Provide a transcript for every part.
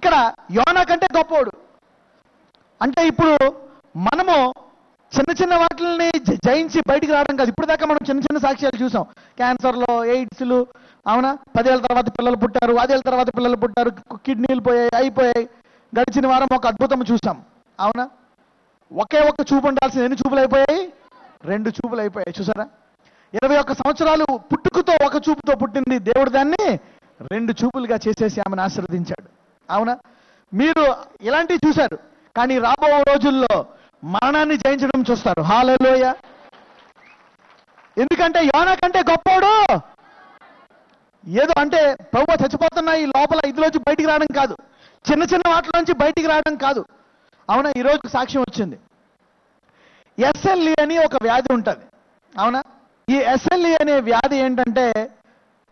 ఇక్కడ యోనా కంటే గొప్పవాడు అంటే ఇప్పుడు మనము చిన్న చిన్న వాటిని జయించి బయటికి రావడం కాదు. ఇప్పుడు దాకా మనం చిన్న చిన్న సాక్ష్యాలు చూసాం. క్యాన్సర్లో ఎయిడ్స్లు అవునా? పదేళ్ళ తర్వాత పిల్లలు పుట్టారు. ఆదేళ్ళ తర్వాత పిల్లలు పుట్టారు. కిడ్నీలు పోయాయి అయిపోయాయి. గడిచిన వారం ఒక అద్భుతం చూసాం. అవునా? ఒకే ఒక్క చూపు ఉండాల్సిన ఎన్ని చూపులు అయిపోయాయి? రెండు చూపులు అయిపోయాయి. చూసారా? ఇరవై ఒక్క సంవత్సరాలు పుట్టుకతో ఒక చూపుతో పుట్టింది దేవుడు దాన్ని. రెండు చూపులుగా చేసేసి ఆమెను ఆశీర్వదించాడు. అవునా? మీరు ఇలాంటివి చూశారు. కానీ రాబో రోజుల్లో మరణాన్ని జయించడం చూస్తారు. హాలలోయ. ఎందుకంటే యోనా కంటే గొప్పోడు. ఏదో అంటే ప్రభు చచ్చిపోతున్న ఈ లోపల ఇదిలోంచి బయటికి రావడం కాదు. చిన్న చిన్న వాటిలోంచి బయటికి రావడం కాదు. అవునా? ఈరోజు సాక్ష్యం వచ్చింది. ఎస్ఎల్ఈ అని ఒక వ్యాధి ఉంటుంది. అవునా? ఈ ఎస్ఎల్ఈ అనే వ్యాధి ఏంటంటే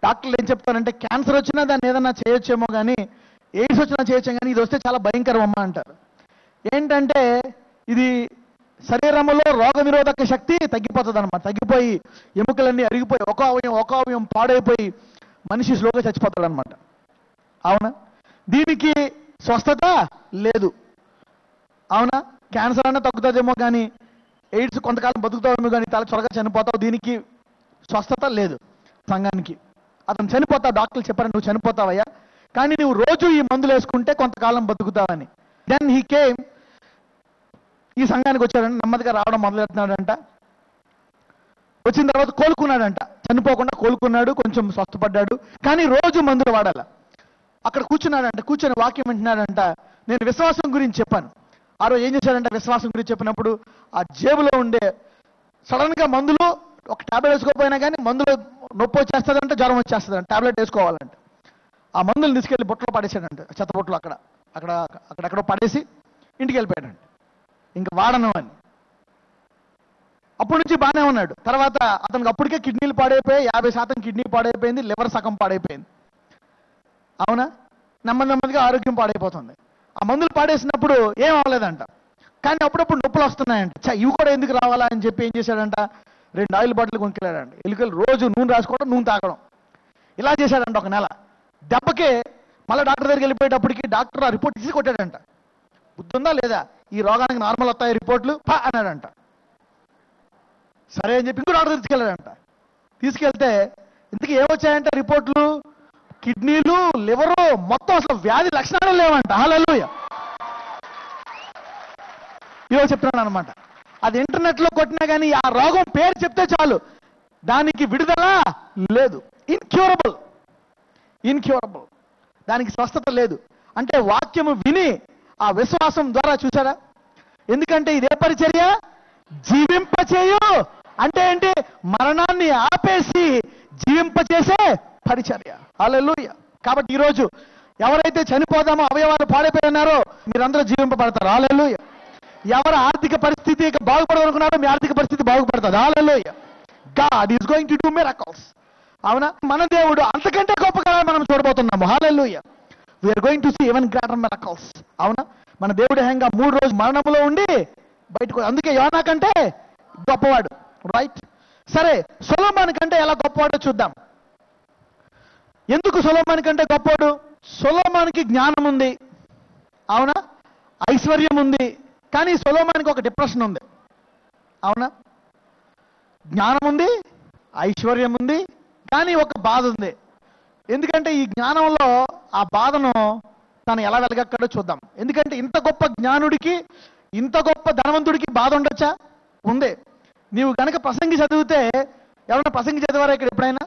డాక్టర్లు ఏం చెప్తారంటే క్యాన్సర్ వచ్చినా దాన్ని ఏదన్నా చేయొచ్చేమో కానీ ఎయిడ్స్ వచ్చినా చేయొచ్చు కానీ ఇది వస్తే చాలా భయంకరం అమ్మ అంటారు. ఏంటంటే ఇది శరీరంలో రోగ నిరోధక శక్తి తగ్గిపోతుంది అనమాట తగ్గిపోయి ఎముకలన్నీ అరిగిపోయి ఒక అవయం ఒక అవయం పాడైపోయి మనిషి స్లోగా చచ్చిపోతాడు అనమాట అవునా? దీనికి స్వస్థత లేదు. అవునా? క్యాన్సర్ అన్న తగ్గుతుందేమో కానీ ఎయిడ్స్ కొంతకాలం బతుకుతావేమో కానీ చాలా త్వరగా చనిపోతావు. దీనికి స్వస్థత లేదు సంఘానికి. అతను చనిపోతావు డాక్టర్లు చెప్పారు నువ్వు చనిపోతావయ్యా. కానీ నువ్వు రోజు ఈ మందులు వేసుకుంటే కొంతకాలం బతుకుతావని. దెన్ హీ కేమ్ ఈ సంఘానికి వచ్చాడంట నెమ్మదిగా రావడం మొదలెడుతున్నాడంట వచ్చిన తర్వాత కోలుకున్నాడంట. చనిపోకుండా కోలుకున్నాడు కొంచెం స్వస్థపడ్డాడు కానీ రోజు మందులు వాడాల. అక్కడ కూర్చున్నాడంట కూర్చొని వాక్యం వింటున్నాడంట. నేను విశ్వాసం గురించి చెప్పాను. ఆ రోజు ఏం చేశాడంటే? విశ్వాసం గురించి చెప్పినప్పుడు ఆ జేబులో ఉండే సడన్గా మందులు ఒక టాబ్లెట్ వేసుకోకపోయినా కానీ మందులు నొప్పి వచ్చేస్తుందంటే జ్వరం వచ్చేస్తుందంట టాబ్లెట్ వేసుకోవాలంట. ఆ మందులు తీసుకెళ్ళి బొట్టలో పడేసాడంట చెత్త బుట్టలో అక్కడ. అక్కడ అక్కడెక్కడో పడేసి ఇంటికి వెళ్ళిపోయాడంట. ఇంకా వాడను అని. అప్పటి నుంచి బాగానే ఉన్నాడు. తర్వాత అతనికి అప్పటికే కిడ్నీలు పాడైపోయాయి యాభై శాతం కిడ్నీ పాడైపోయింది లివర్ సగం పాడైపోయింది. అవునా? నెమ్మది నెమ్మదిగా ఆరోగ్యం పాడైపోతుంది. ఆ మందులు పాడేసినప్పుడు ఏం అవ్వలేదంట. కానీ అప్పుడప్పుడు నొప్పులు వస్తున్నాయంట. చ ఇవి కూడా ఎందుకు రావాలా అని చెప్పి ఏం చేశాడంట? రెండు ఆయిల్ బాటిల్ కొనుక్కెళ్ళాడంట. ఎలుకలు రోజు నూనె రాసుకోవడం నూనె తాగడం. ఇలా చేశాడంట ఒక నెల. దెబ్బకే మళ్ళీ డాక్టర్ దగ్గరికి వెళ్ళిపోయేటప్పటికి డాక్టర్ ఆ రిపోర్ట్ తీసి కొట్టాడంట బుద్ధుందా లేదా? ఈ రోగానికి నార్మల్ వస్తాయి రిపోర్ట్లు? పా అన్నాడంట. సరే అని చెప్పి ఇంకో డాక్టర్ తీసుకెళ్ళాడంట. తీసుకెళ్తే ఇంతకీ ఏమొచ్చాయంట రిపోర్ట్లు? కిడ్నీలు లివరు మొత్తం అసలు వ్యాధి లక్షణాలు లేవంట. హల్లెలూయా. ఈరోజు చెప్తున్నాను అనమాట అది ఇంటర్నెట్లో కొట్టినా కానీ ఆ రోగం పేరు చెప్తే చాలు. దానికి విడుదల లేదు. ఇన్క్యూరబుల్. ఇన్క్యూరబుల్ దానికి స్వస్థత లేదు. అంటే వాక్యము విని ఆ విశ్వాసం ద్వారా చూసారా ఎందుకంటే ఇదే పరిచర్య? జీవింపచేయు. అంటే ఏంటి? మరణాన్ని ఆపేసి జీవింపచేసే పరిచర్య. హల్లెలూయా. కాబట్టి ఈరోజు ఎవరైతే చనిపోదామో అవయవాలు పాడైపోయి ఉన్నారో మీరందరూ జీవింపబడతారు. హల్లెలూయా. ఎవరు ఆర్థిక పరిస్థితి ఇక బాగుపడాలనుకున్నారో మీ ఆర్థిక పరిస్థితి బాగుపడుతుంది. Hallelujah. God is going to do miracles అవునా? మన దేవుడు అంతకంటే గొప్పగా మనం చూడబోతున్నాము hallelujah we are going to see even greater miracles అవునా? మన దేవుడు హేంగా మూడు రోజు మరణంలో ఉండి బయటకు అందుకే యోనా కంటే గొప్పవాడు రైట్ సరే సొలోమాన్ కంటే ఎలా గొప్పవాడో చూద్దాం. ఎందుకు సొలోమాన్ కంటే గొప్పవాడు? సొలోమాన్కి జ్ఞానం ఉంది. అవునా? ఐశ్వర్యం ఉంది. కానీ సొలోమాన్కి ఒక డిప్రెషన్ ఉంది. అవునా? జ్ఞానం ఉంది ఐశ్వర్యం ఉంది కానీ ఒక బాధ ఉంది. ఎందుకంటే ఈ జ్ఞానంలో ఆ బాధను తను ఎలా వెలగక్కడో చూద్దాం. ఎందుకంటే ఇంత గొప్ప జ్ఞానుడికి ఇంత గొప్ప ధనవంతుడికి బాధ ఉండొచ్చా? ఉంది. నీవు గనక ప్రసంగి చదివితే ఎవరైనా ప్రసంగి చదివారా ఇక్కడ ఎప్పుడైనా?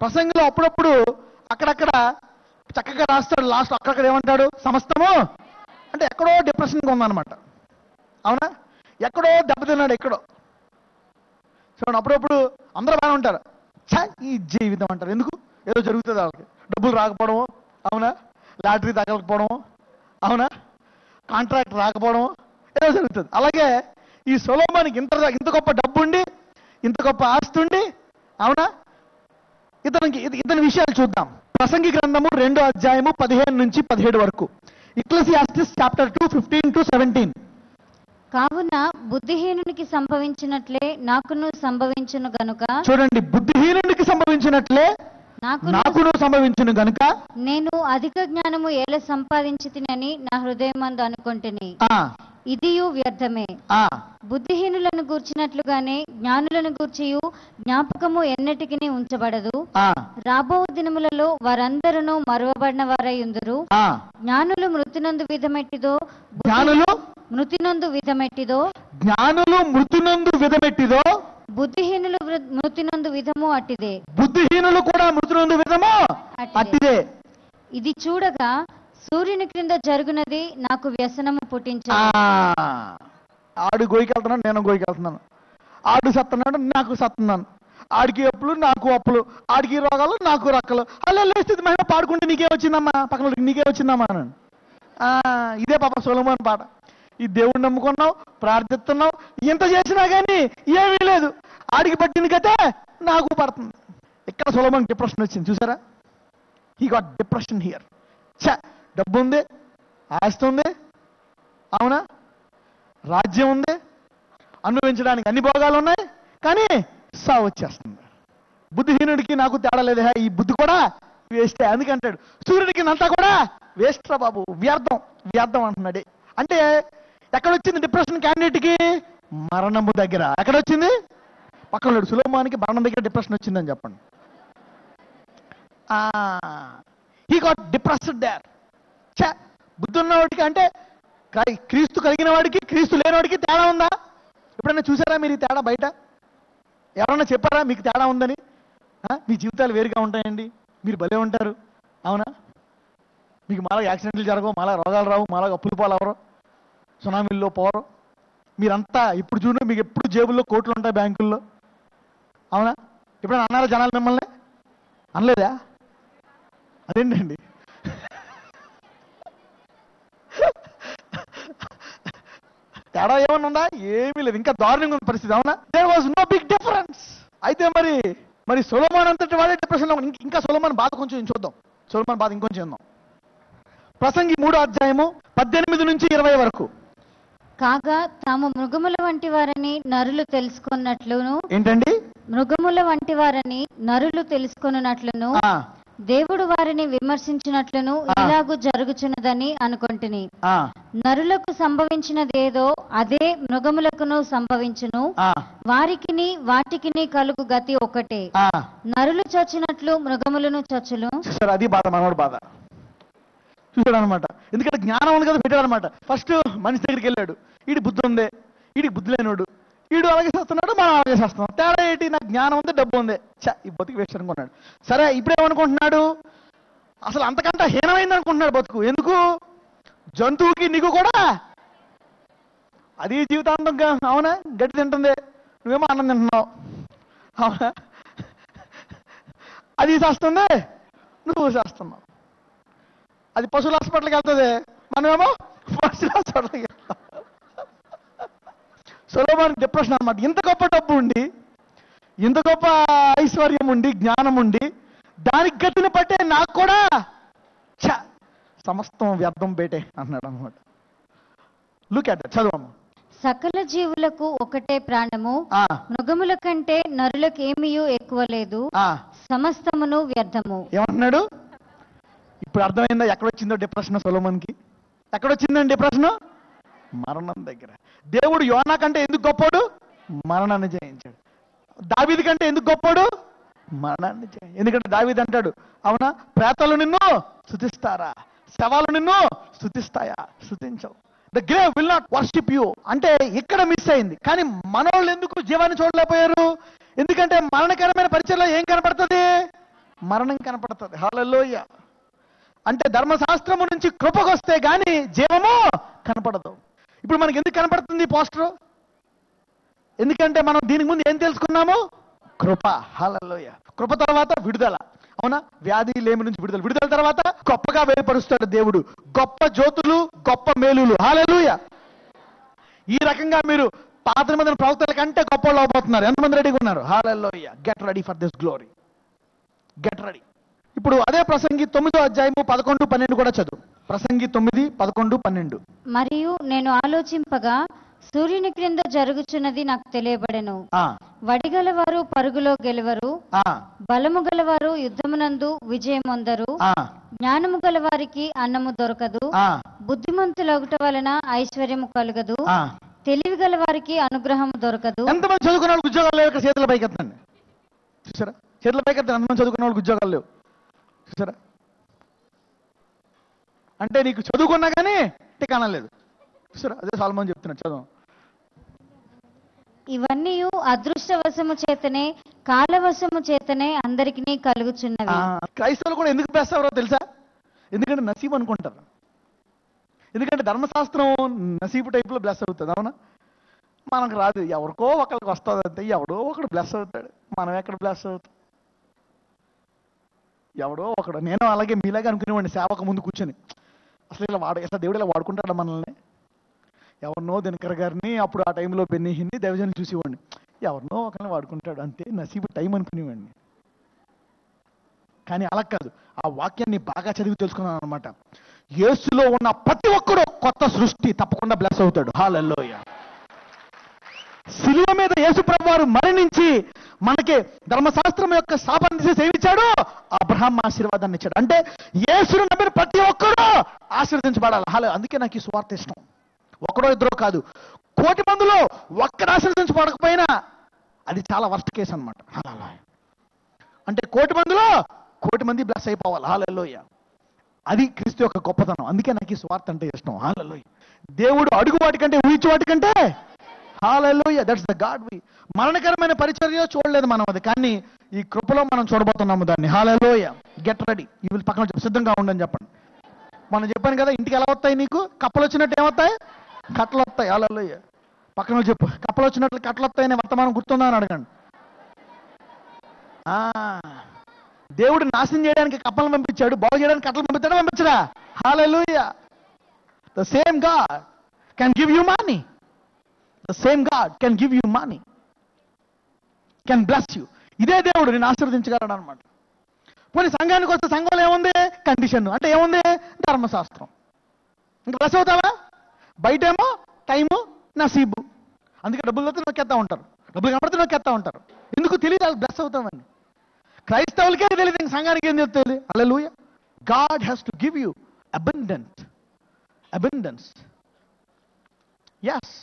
ప్రసంగిలో అప్పుడప్పుడు అక్కడక్కడ చక్కగా రాస్తాడు లాస్ట్ అక్కడక్కడ ఏమంటాడు? సమస్తము? అంటే ఎక్కడో డిప్రెషన్గా ఉందన్నమాట. అవునా? ఎక్కడో దెబ్బతిన్నాడు ఎక్కడో. చూడండి అప్పుడప్పుడు అందరూ బాగానే ఉంటారు. చ ఈ జీవితం అంటారు. ఎందుకు? ఏదో జరుగుతుంది వాళ్ళకి డబ్బులు రాకపోవడం అవునా? లాటరీ తగలకపోవడం అవునా? కాంట్రాక్ట్ రాకపోవడం ఏదో జరుగుతుంది. అలాగే ఈ సొలోమానికి ఇంత ఇంత గొప్ప డబ్బు ఉండి ఇంత గొప్ప ఆస్తి ఉండి అవునా? ఇతనికి ఇత- ఇతని విషయాలు చూద్దాం. ప్రసంగి గ్రంథము రెండో అధ్యాయము పదిహేను నుంచి పదిహేడు వరకు. Ecclesiastes chapter two fifteen to seventeen. కావున బుద్ధిహీనునికి సంభవించినట్లే నాకును సంభవించును గనుక. చూడండి బుద్ధిహీనుడికి సంభవించినట్లే నాకును సంభవించును గనుక? నేను అధిక జ్ఞానము ఏల సంపాదించి తినని నా హృదయమందు అనుకొంటిని. ఆ. ఇదియు వ్యర్థమే. బుద్ధిహీనులను గూర్చినట్లుగానే జ్ఞానులను గూర్చియు జ్ఞాపకము ఎన్నటికి ఉంచబడదు. రాబో దినములలో వారందరూ మరువబడిన వారై ఉందురు జ్ఞానులు మృతినందు విధమెట్టిదో జ్ఞానులు మృతినందు విధమెట్టిదో? జ్ఞానులు మృతునందు విధమెట్టిదో? బుద్ధిహీనులు వృ- మృతినందు విధము అట్టిదే. బుద్ధిహీనులు కూడా మృతునందు విధము అట్టిదే. ఇది చూడగా సూర్యుని క్రింద జరుగునది నాకు వ్యసనము ఆ పుట్టించా ఆడు గోయికి వెళ్తున్నాడు నేను గోయికి వెళ్తున్నాను ఆడు సత్తున్నాడు నాకు సత్తున్నాను. ఆడికి అప్పులు నాకు అప్పులు. ఆడికి రోగాలు నాకు రక్కలు. అలా లేస్తే మహిమ పాడుకుంటే నీకే వచ్చిందమ్మా. పక్కన నీకే వచ్చిందమ్మా అని. ఆ, ఇదే పాప సొలమోన్ పాట. ఈ దేవుడు నమ్ముకున్నావు ప్రార్థిస్తున్నావు ఇంత చేసినా కానీ ఏమీ లేదు. ఆడికి పట్టింది కతే నాకు పడుతుంది. ఇక్కడ సులభం డిప్రెషన్ వచ్చింది చూసారా? హీ గాట్ డిప్రెషన్ హియర్ చ డబ్బు ఉంది ఆస్తి ఉంది అవునా? రాజ్యం ఉంది అనుభవించడానికి అన్ని భోగాలు ఉన్నాయి కానీ సావు వచ్చేస్తుంది. బుద్ధిహీనుడికి నాకు తేడా లేదు ఈ బుద్ధి కూడా వేస్టే అందుకంటాడు సూర్యుడికి అంతా కూడా వేస్ట్ రా బాబు వ్యర్థం వ్యర్థం అంటున్నాడే. అంటే ఎక్కడొచ్చింది డిప్రెషన్ క్యాండిడేట్కి మరణము దగ్గర. ఎక్కడొచ్చింది? పక్కన లేడు సులోమానికి మరణం దగ్గర డిప్రెషన్ వచ్చిందని చెప్పండి. హీ గాట్ డిప్రెస్డ్ దేర్ ఛ బుద్ధి ఉన్నవాడికి అంటే క్రీస్తు కలిగిన వాడికి క్రీస్తు లేనివాడికి తేడా ఉందా? ఎప్పుడైనా చూసారా మీరు ఈ తేడా బయట? ఎవరన్నా చెప్పారా మీకు తేడా ఉందని? మీ జీవితాలు వేరుగా ఉంటాయండి. మీరు భలే ఉంటారు. అవునా? మీకు మాలా యాక్సిడెంట్లు జరగవు మాలా రోగాలు రావు మాలా అప్పులు పాలవరు. సునామీల్లో పోరు. మీరంతా ఇప్పుడు చూడండి మీకు ఎప్పుడు జేబుల్లో కోట్లు ఉంటాయి బ్యాంకుల్లో? అవునా? ఎప్పుడైనా అన్నారా జనాలు మిమ్మల్ని? అనలేదా? అదేంటండి? తేడా ఏమన్నా ఉందా? ఏమీ లేదు. ఇంకా దారుణంగా ఉంది పరిస్థితి అవునా? There was no big difference అయితే మరి మరి సొలమాన్ అంతటి వాడే డిప్రెషన్లో ఇంకా సొలమాన్ బాధ కొంచెం చూద్దాం. సొలమాన్ బాధ ఇంకొంచెం చూద్దాం. ప్రసంగి మూడో అధ్యాయము పద్దెనిమిది నుంచి ఇరవై వరకు. కాగా తాము మృగముల వంటి వారని నరులు తెలుసుకున్నట్లును. ఏంటండి? మృగముల వంటి వారని నరులు తెలుసుకొనున్నట్లును. ఆ, దేవుడు వారిని విమర్శించినట్లును ఆ. ఇలాగు జరుగుచున్నదని అనుకొంటిని. ఆ, నరులకు సంభవించినదేదో అదే మృగములకును సంభవించును. ఆ, వారికిని వాటికిని కలుగు గతి ఒకటే. ఆ. నరులు చచ్చినట్లు మృగములను చచ్చును. చూసారు? అది బాధ మనోడు బాధ. అనమాట ఎందుకంటే జ్ఞానం ఉంది కదా పెట్టాడు అనమాట ఫస్ట్ మనిషి దగ్గరికి వెళ్ళాడు. ఈడి బుద్ధి ఉంది? వీడికి బుద్ధి లేనివాడు. ఈడు అలాగే చేస్తున్నాడు మనం అలాగే చేస్తున్నాం. తేడా ఏంటి? నాకు జ్ఞానం ఉంది డబ్బు ఉంది. చ ఈ బతుకు వేస్ట్ అనుకున్నాడు. సరే ఇప్పుడేమనుకుంటున్నాడు అసలు అంతకంటే హీనమైంది అనుకుంటున్నాడు బతుకు. ఎందుకు? జంతువుకి నీకు కూడా? అది జీవితాంతం అవునా? గడ్డి తింటుంది. నువ్వేమో అన్నం తింటున్నావు. అవునా? అది చేస్తుంది? నువ్వు చేస్తున్నావు. అది పశువుల హాస్పిటల్కి వెళ్తుంది. మనమేమో పశువుల హాస్పిటల్కి వెళ్తాం. సులభానికి డిప్రెషన్ అన్నమాట. ఇంత గొప్ప డబ్బు ఉండి ఇంత గొప్ప ఐశ్వర్యం ఉండి జ్ఞానం ఉండి దానికి గతిని పట్టే నాకు కూడా ఛ సమస్తం వ్యర్థం బేటే అన్నాడు అనమాట లుక్ అట్ చదవము సకల జీవులకు ఒకటే ప్రాణము మృగముల కంటే నరులకు ఏమీయూ ఎక్కువ లేదు. ఆ, సమస్తమును వ్యర్థము. ఏమంటున్నాడు? ఇప్పుడు అర్థమైందా? ఎక్కడొచ్చిందో డిప్రెషన్ సొలమన్కి? ఎక్కడొచ్చిందండి డిప్రెషన్? మరణం దగ్గర. దేవుడు యోనా కంటే ఎందుకు గొప్పోడు? మరణాన్ని జయించాడు. దావిది కంటే ఎందుకు గొప్పోడు? మరణాన్ని జయించాడు ఎందుకంటే దావిది అంటాడు అవునా? ప్రేతలు నిన్ను స్థుతిస్తారా శవాలు నిన్ను స్థుతిస్తాయా స్థుతించవు the grave will not worship you అంటే ఇక్కడ మిస్ అయింది. కానీ మనోళ్ళు ఎందుకు జీవాన్ని చూడలేకపోయారు? ఎందుకంటే మరణకరమైన పరిచయంలో ఏం కనపడుతుంది? మరణం కనపడుతుంది. హల్లెలూయా అంటే ధర్మశాస్త్రము నుంచి కృపకొస్తే కానీ జీవము కనపడదు. ఇప్పుడు మనకి ఎందుకు కనపడుతుంది పోస్టర్? ఎందుకంటే మనం దీనికి ముందు ఏం తెలుసుకున్నాము? కృప. హలలోయ కృప తర్వాత విడుదల. అవునా? వ్యాధి లేమి నుంచి విడుదల. విడుదల తర్వాత గొప్పగా వేరుపరుస్తాడు దేవుడు. గొప్ప జ్యోతులు గొప్ప మేలులు. హాలూయ ఈ రకంగా మీరు పాత మంది ప్రవక్తల కంటే గొప్ప అవబోతున్నారు. ఎంతమంది రెడీగా ఉన్నారు? Hallelujah get ready for this glory get ready ఇప్పుడు అదే ప్రసంగి తొమ్మిదో అధ్యాయము పదకొండు పన్నెండు కూడా చదువు. ప్రసంగి తొమ్మిది పదకొండు పన్నెండు. మరియు నేను ఆలోచింపగా సూర్యుని క్రింద జరుగుచున్నది నాకు తెలియబడెను. ఆ, వడిగల వారు పరుగులో గెలవరు. బలము గలవారు యుద్ధమునందు విజయమొందరు. జ్ఞానము గలవారికి అన్నము దొరకదు. ఆ, బుద్ధిమంతులగుట వలన ఐశ్వర్యము కలుగదు. తెలివి గలవారికి అనుగ్రహము దొరకదు. ఎంతమంది చదువుకున్న వాళ్ళకి ఉద్యోగాలు లేవు? చేతుల పైకి ఎత్తండి. చూసారా? చేతుల పైకి ఎత్తండి. ఎంతమంది చదువుకున్న వాళ్ళకి ఉద్యోగాలు లేవు. చూసారా? అంటే నీకు చదువుకున్నా కానీ టికాణం లేదు చూసారా? అదే సాల్మోన్ చెప్తున్నాడు చదువు. ఇవన్నీ అదృష్టవశము చేతనే కాలవశము చేతనే అందరికి కలుగుచున్నవి. క్రైస్తవులు కూడా ఎందుకు బ్లెస్ అవ్వరో తెలుసా? ఎందుకంటే నసీబ్ అనుకుంటారు. ఎందుకంటే ధర్మశాస్త్రం నసీబు టైప్లో బ్లెస్ అవుతుంది అవునా? మనకు రాదు ఎవరికో ఒకరికి వస్తుంది అంతే ఎవడో ఒకడు బ్లెస్ అవుతాడు. మనం ఎక్కడ బ్లెస్ అవుతాం? ఎవడో ఒకడు. నేను అలాగే మీలాగే అనుకునేవాడిని సేవక ముందు కూర్చొని. అసలు ఇలా వాడు ఇట్లా దేవుడు ఇలా వాడుకుంటాడు మనల్ని? ఎవరినో దినకర్ గారిని అప్పుడు ఆ టైంలో బెన్నీహిని దేవజని చూసేవాడిని. ఎవరినో ఒకరిని వాడుకుంటాడు. అంతే నసీబు టైం అనుకునేవాడిని. కానీ అలా కాదు. ఆ వాక్యాన్ని బాగా చదివి తెలుసుకున్నాను అనమాట యేసులో ఉన్న ప్రతి ఒక్కడు కొత్త సృష్టి తప్పకుండా బ్లెస్ అవుతాడు. హాలల్లోయ శిలువ మీద యేసు ప్రభు వారు మరణించి మనకి ధర్మశాస్త్రం యొక్క స్థాపన తీసేసి ఏమిచ్చాడు అబ్రహం ఆశీర్వాదాన్ని ఇచ్చాడు. అంటే యేసును నమ్మిన ప్రతి ఒక్కరూ ఆశీర్వదించబడాలి. హలో అందుకే నాకు ఈ స్వార్థ ఇష్టం. ఒకడో ఇద్దరో కాదు. కోటి మందిలో ఒక్కడు ఆశీర్వదించబడకపోయినా అది చాలా వర్స్ట్ కేసు అనమాట అలా అంటే కోటి మందిలో కోటి మంది బ్లెస్ అయిపోవాలి. హాలలోయ అది క్రీస్తు యొక్క గొప్పతనం. అందుకే నాకు ఈ స్వార్థ అంటే ఇష్టం. హాలలోయ దేవుడు అడుగు వాటికంటే ఊహించు వాటికంటే హాలలోయ దట్స్ ద గాడ్ వి మరణకరమైన పరిచర్య చూడలేదు మనం అది. కానీ ఈ కృపలో మనం చూడబోతున్నాము దాన్ని. హాలలోయ గెట్ రెడీ ఈ పక్కన చెప్పు, సిద్ధంగా ఉండని చెప్పండి. మనం చెప్పాను కదా ఇంటికి ఎలా వస్తాయి నీకు? కప్పలు వచ్చినట్టు ఏమవుతాయి కట్టలు వస్తాయి. హాలలోయ పక్కన చెప్పు. కప్పలు వచ్చినట్లు కట్టలు వస్తాయని వర్తమానం గుర్తుందా అని అడగండి. ఆ, దేవుడు నాశనం చేయడానికి కప్పలు పంపించాడు. బాగు చేయడానికి కట్టలు పంపించాడు పంపించడా? Hallelujah the సేమ్గా can give you money the same God can give you money can bless you ఇదే దేవుడు నేను ఆశీర్వదించగలడు అనమాట పోనీ సంఘానికి వస్తే సంఘంలో ఏముంది? కండిషన్ అంటే ఏముంది? ధర్మశాస్త్రం. ఇంకా బ్లెస్ అవుతావా? బయటేమో టైము నసీబు. అందుకే డబ్బులు వస్తే నొక్కేస్తా ఉంటారు. డబ్బులు కనబడితే నొక్కేస్తా ఉంటారు. ఎందుకు తెలియదు? వాళ్ళు బ్లెస్ అవుతామని. క్రైస్తవులకే తెలియదు ఇంక సంఘానికి ఏం తెలియదు hallelujah God has to give you abundant abundance yes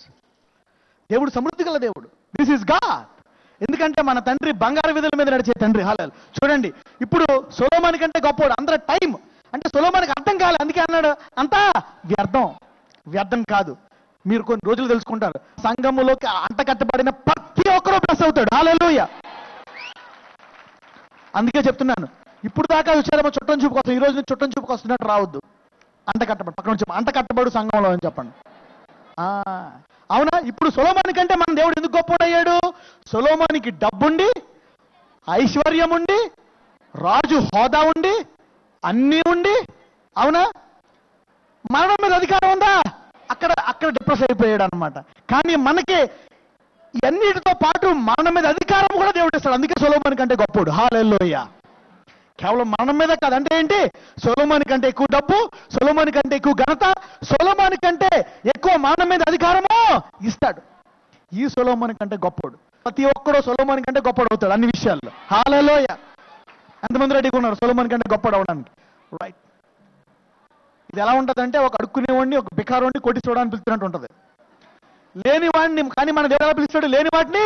దేవుడు సమృద్ధి గల దేవుడు. దిస్ ఇస్ గాడ్ ఎందుకంటే మన తండ్రి బంగారు విధుల మీద నడిచే తండ్రి. హాలలు చూడండి ఇప్పుడు సొలోమాని కంటే గొప్పవాడు అందరూ టైం అంటే సొలోమానికి అర్థం కాలే. అందుకే అన్నాడు అంతా వ్యర్థం. వ్యర్థం కాదు. మీరు కొన్ని రోజులు తెలుసుకుంటారు. సంఘములోకి అంట కట్టబడిన ప్రతి ఒక్కరూ ప్లస్ అవుతాడు. హాలూయ అందుకే చెప్తున్నాను. ఇప్పుడు దాకా వచ్చారేమో చుట్టం చూపుకొస్తాం ఈ రోజు నుంచి చుట్టం చూపుకొస్తున్నట్టు రావద్దు. అంట కట్టబడి. పక్కన చెప్పండి. అంటకట్టబడు సంఘంలో అని చెప్పండి. అవునా? ఇప్పుడు సొలోమాని కంటే మన దేవుడు ఎందుకు గొప్పడయ్యాడు సొలోమానికి డబ్బుండి ఐశ్వర్యం ఉండి రాజు హోదా ఉండి అన్నీ ఉండి అవునా? మరణం మీద అధికారం ఉందా? అక్కడ అక్కడ డిప్రెస్ అయిపోయాడు అనమాట కానీ మనకి ఇవన్నిటితో పాటు మరణం మీద అధికారం కూడా దేవుడు ఇస్తాడు. అందుకే సొలోమాని కంటే గొప్పడు హాలెల్లోయ్యా కేవలం మరణం మీద కాదు. అంటే ఏంటి? సొలమాని కంటే ఎక్కువ డబ్బు సొలమాని కంటే ఎక్కువ ఘనత సొలమాని కంటే ఎక్కువ మరణం మీద అధికారము ఇస్తాడు. ఈ సొలోమాని కంటే గొప్పడు. ప్రతి ఒక్కడూ సొలోమాని కంటే గొప్పడు అవుతాడు అన్ని విషయాల్లో. హాలలోయ ఎంతమంది రెడీగా ఉన్నారు? సొలోమాని కంటే గొప్పడు అవడానికి. రైట్ ఇది ఎలా ఉంటుందంటే ఒక అడుక్కునేవాడిని ఒక బికారోడిని కొట్టి చూడడానికి పిలుస్తున్నట్టు ఉంటుంది. లేని వాడిని కానీ మన దేవుడు పిలుస్తాడు? లేని వాటిని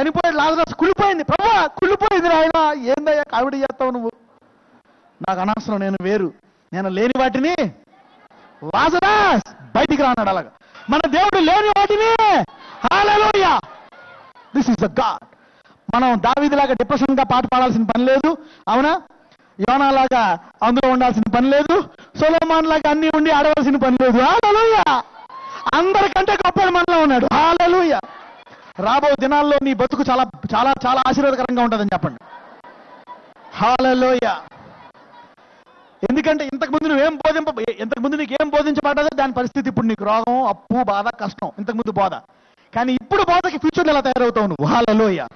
చనిపోయే లాజరస్ కుళ్ళిపోయింది. ప్రభా కుళ్ళిపోయింది ఆయన ఏందయ్యా కావిడి చేస్తావు నువ్వు? నాకు అనవసరం నేను వేరు. నేను లేని వాటిని లాజరస్ బయటికి రానాడు అలాగా. మన దేవుడు లేని వాటిని hallelujah. This is the God మనం దావీదిలాగా డిప్రెషన్గా పాట పాడాల్సిన పని లేదు. అవునా? యోనాలాగా అందులో ఉండాల్సిన పని లేదు. సోలోమాన్ లాగా అన్ని ఉండి ఆడవలసిన పని లేదు. హల్లెలూయా అందరికంటే గొప్ప మనలో ఉన్నాడు. హాలూయ రాబో దినాల్లో నీ బతుకు చాలా చాలా చాలా ఆశీర్వాదకరంగా ఉంటుందని చెప్పండి. హాలలోయ ఎందుకంటే ఇంతకు ముందు నువ్వేం బోధింప ఇంతకు ముందు నీకు ఏం బోధించబడ్డదో దాని పరిస్థితి ఇప్పుడు నీకు రోగం అప్పు బాధ కష్టం ఇంతకుముందు బోధ. కానీ ఇప్పుడు బోధకి ఫ్యూచర్లో ఎలా తయారవుతావు నువ్వు? Hallelujah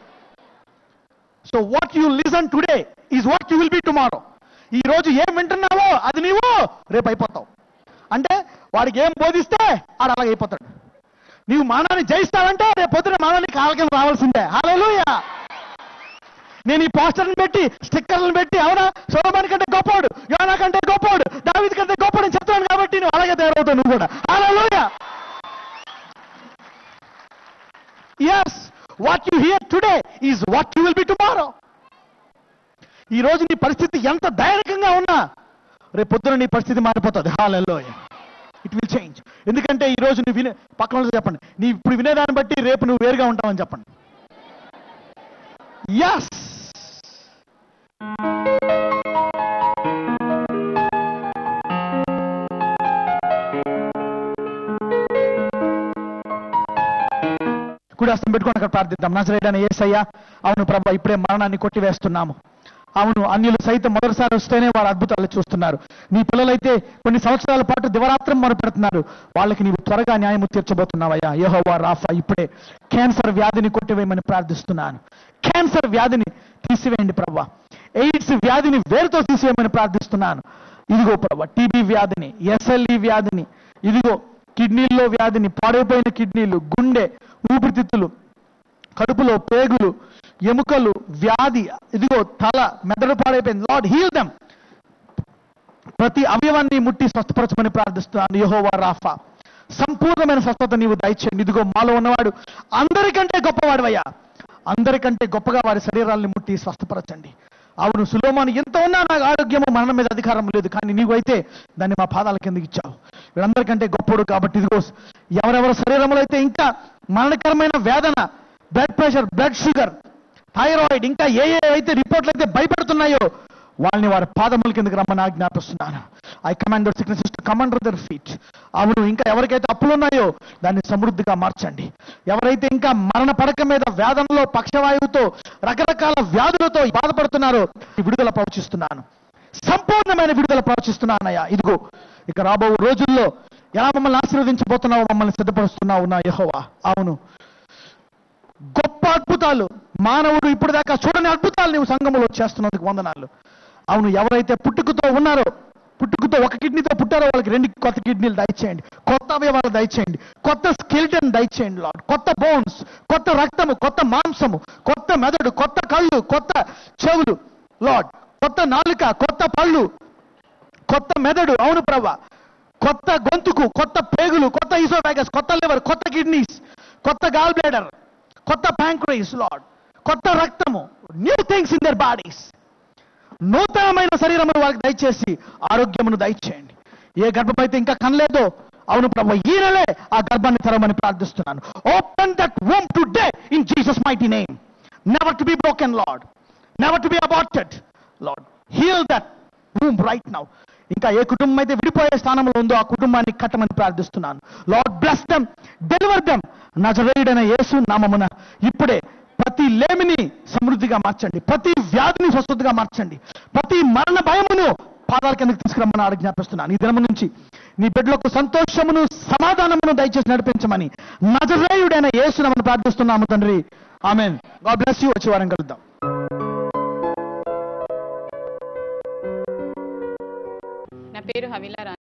so what you listen today is what you will be tomorrow ఈ రోజు ఏం వింటున్నావో అది నీవు రేపు అయిపోతావు. అంటే వాడికి ఏం బోధిస్తే ఆడు అలాగైపోతాడు అయిపోతాడు. నీవు మానాన్ని జయిస్తావంటే రేపు పొద్దున మానాన్ని ఆలకం రావాల్సిందే. హాలూయ నేను ఈ పోస్టర్ని పెట్టి స్టిక్కర్లను పెట్టి అవునా? సోమాన్ కంటే గొప్పవాడు యోనా కంటే గొప్పవాడు దావిది కంటే గొప్పవాడు చెప్తాను కాబట్టి నువ్వు అలాగే తయారవుతావు నువ్వు కూడా. Hallelujah yes what you hear today is what you will be tomorrow ఈ రోజు నీ పరిస్థితి ఎంత దైనికంగా ఉన్నా రేపు పొద్దున నీ పరిస్థితి మారిపోతుంది. Hallelujah it will change. ఎందుకంటే ఈ రోజు నువ్వు వినే పక్కన చెప్పండి. నీ ఇప్పుడు వినేదాన్ని బట్టి రేపు నువ్వు వేరుగా ఉంటావని చెప్పండి. ఎస్ కుడి హస్తం పెట్టుకొని అక్కడ ప్రార్థిద్దాం. నజరేడని ఏసయ్యా అవును ప్రభా ఇప్పుడే మరణాన్ని కొట్టివేస్తున్నాము. అవును అన్యులు సైతం మొదటిసారి వస్తేనే వారు అద్భుతాలు చూస్తున్నారు. నీ పిల్లలైతే కొన్ని సంవత్సరాల పాటు దివరాత్రం మొరపెడుతున్నారు. వాళ్ళకి నీవు త్వరగా న్యాయము తీర్చబోతున్నావయ్యా. యెహోవా రాఫా ఇప్పుడే క్యాన్సర్ వ్యాధిని కొట్టివేయమని ప్రార్థిస్తున్నాను. క్యాన్సర్ వ్యాధిని తీసివేయండి ప్రభా ఎయిడ్స్ వ్యాధిని వేరుతో తీసివేయమని ప్రార్థిస్తున్నాను. ఇదిగో ప్రభా టీబీ వ్యాధిని ఎస్ఎల్ఈ వ్యాధిని ఇదిగో కిడ్నీల్లో వ్యాధిని పాడైపోయిన కిడ్నీలు గుండె ఊపిరితిత్తులు కడుపులో పేగులు ఎముకలు వ్యాధి ఇదిగో తల మెదడు పాడైపోయింది. Lord heal them. ప్రతి అవయవాన్ని ముట్టి స్వస్థపరచమని ప్రార్థిస్తున్నాను. యహోవా రాఫా సంపూర్ణమైన స్వస్థత నీవు దయచేయండి. ఇదిగో మాలో ఉన్నవాడు అందరికంటే గొప్పవాడివయ్యా. అందరికంటే గొప్పగా వారి శరీరాల్ని ముట్టి స్వస్థపరచండి. అవును సులోమాను ఎంత ఉన్నా నాకు ఆరోగ్యము మరణం మీద అధికారం లేదు. కానీ నీవు అయితే దాన్ని మా పాదాల కిందకి ఇచ్చావు. వీళ్ళందరికంటే గొప్పడు కాబట్టి ఇదిగో ఎవరెవరి శరీరంలో అయితే ఇంకా మరణకరమైన వేదన blood pressure blood sugar thyroid ఇంకా ఏ ఏ అయితే రిపోర్ట్లు అయితే భయపడుతున్నాయో వాళ్ళని వారి పాదముల కిందకి రమ్మని ఆజ్ఞాపిస్తున్నాను. I command sickness to come under their feet అవును ఇంకా ఎవరికైతే అప్పులు ఉన్నాయో దాన్ని సమృద్ధిగా మార్చండి. ఎవరైతే ఇంకా మరణ పడక మీద వేదనలో పక్షవాయువుతో రకరకాల వ్యాధులతో బాధపడుతున్నారో ఈ విడుదల ప్రవచిస్తున్నాను. సంపూర్ణమైన విడుదల ప్రవచిస్తున్నానయ్యా. ఇదిగో ఇక రాబో రోజుల్లో ఎలా మమ్మల్ని ఆశీర్వదించబోతున్నావో మమ్మల్ని సిద్ధపరుస్తున్నావు నా యహోవా. అవును గొప్ప అద్భుతాలు. మానవుడు ఇప్పుడు దాకా చూడని అద్భుతాలు నువ్వు సంఘములో చేస్తున్నందుకు వందనాలు. అవును ఎవరైతే పుట్టుకతో ఉన్నారో పుట్టుకతో ఒక కిడ్నీతో పుట్టారో వాళ్ళకి రెండు కొత్త కిడ్నీలు దయచేయండి. కొత్త అవయవాలు దయచేయండి. కొత్త స్కెల్టన్ దయచేయండి లాడ్ కొత్త బోన్స్ కొత్త రక్తము కొత్త మాంసము కొత్త మెదడు కొత్త కళ్ళు కొత్త చెవులు లాడ్ కొత్త నాలుక కొత్త పళ్ళు కొత్త మెదడు. అవును ప్రభా. కొత్త గొంతుకు కొత్త పేగులు కొత్త ఈసోఫాగస్ కొత్త లివర్ కొత్త కిడ్నీస్ కొత్త గాల్ బ్లేడర్. కొత్త ప్యాంక్రైస్ లాడ్ కొత్త రక్తము. New things in their bodies నూతనమైన శరీరమును వారికి దయచేసి ఆరోగ్యమును దయచేయండి. ఏ గర్భం అయితే ఇంకా కనలేదో అవును ప్రభు ఈ ఆ గర్భాన్ని తెరవమని ప్రార్థిస్తున్నాను. Open that womb today in Jesus mighty name never to be broken Lord never to be aborted Lord heal that womb right now ఇంకా ఏ కుటుంబం అయితే విడిపోయే స్థానంలో ఉందో ఆ కుటుంబాన్ని కట్టమని ప్రార్థిస్తున్నాను. Lord bless them deliver them నజరేయుడైన యేసు నామమున ఇప్పుడే ప్రతి లేమిని సమృద్ధిగా మార్చండి. ప్రతి వ్యాధిని స్వస్థతగా మార్చండి. ప్రతి మరణ భయమును పాదాల కిందకి తీసుకురమ్మని ఆజ్ఞాపిస్తున్నాను ఈ దినము నుంచి నీ బిడ్డలకు సంతోషమును సమాధానమును దయచేసి నడిపించమని నజరేయుడైన యేసునమని ప్రార్థిస్తున్నాము తండ్రి. ఆమెన్ గాడ్ బ్లెస్ యూ వచ్చే వారం కలుద్దాం. Pedro Javier Arana.